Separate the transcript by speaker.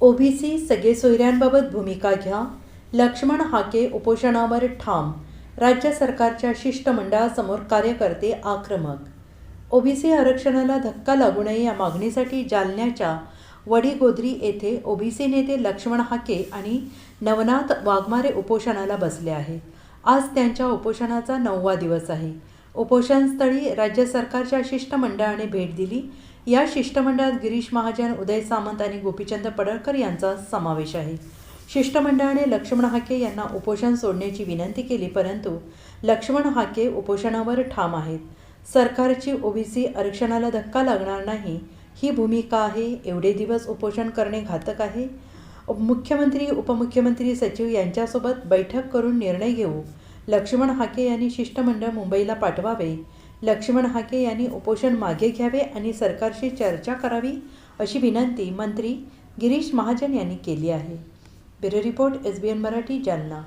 Speaker 1: OBC सगळे सोयऱ्यांबाबत भूमिका घ्या. लक्ष्मण हाके उपोषणावर ठाम. राज्य सरकारच्या शिष्टमंडळासमोर कार्यकर्ते आक्रमक. ओबीसी आरक्षणाला धक्का लागू नये या मागणीसाठी जालन्याच्या वडीगोद्री येथे ओबीसी नेते लक्ष्मण हाके आणि नवनाथ वाघमारे उपोषणाला बसले आहेत आज त्यांच्या उपोषणाचा नववा दिवस आहे. उपोषणस्थळी राज्य सरकारच्या शिष्टमंडळाने भेट दिली. या शिष्टमंडळात गिरीश महाजन उदय सामंत आणि गोपीचंद पडळकर यांचा समावेश आहे. शिष्टमंडळाने लक्ष्मण हाके यांना उपोषण सोडण्याची विनंती केली परंतु लक्ष्मण हाके उपोषणावर ठाम आहेत. सरकारची ओबीसी आरक्षणाला धक्का लागणार नाही ही भूमिका आहे एवढे दिवस उपोषण करणे घातक आहे. मुख्यमंत्री उपमुख्यमंत्री सचिव यांच्यासोबत बैठक करून निर्णय घेऊ. लक्ष्मण हाके यांनी शिष्टमंडळ मुंबईला पाठवावे. लक्ष्मण हाके यांनी उपोषण मागे घ्यावे आणि सरकारशी चर्चा करावी अशी विनंती मंत्री गिरीश महाजन यांनी केली आहे. Bureau report S B N Marathi Jalna.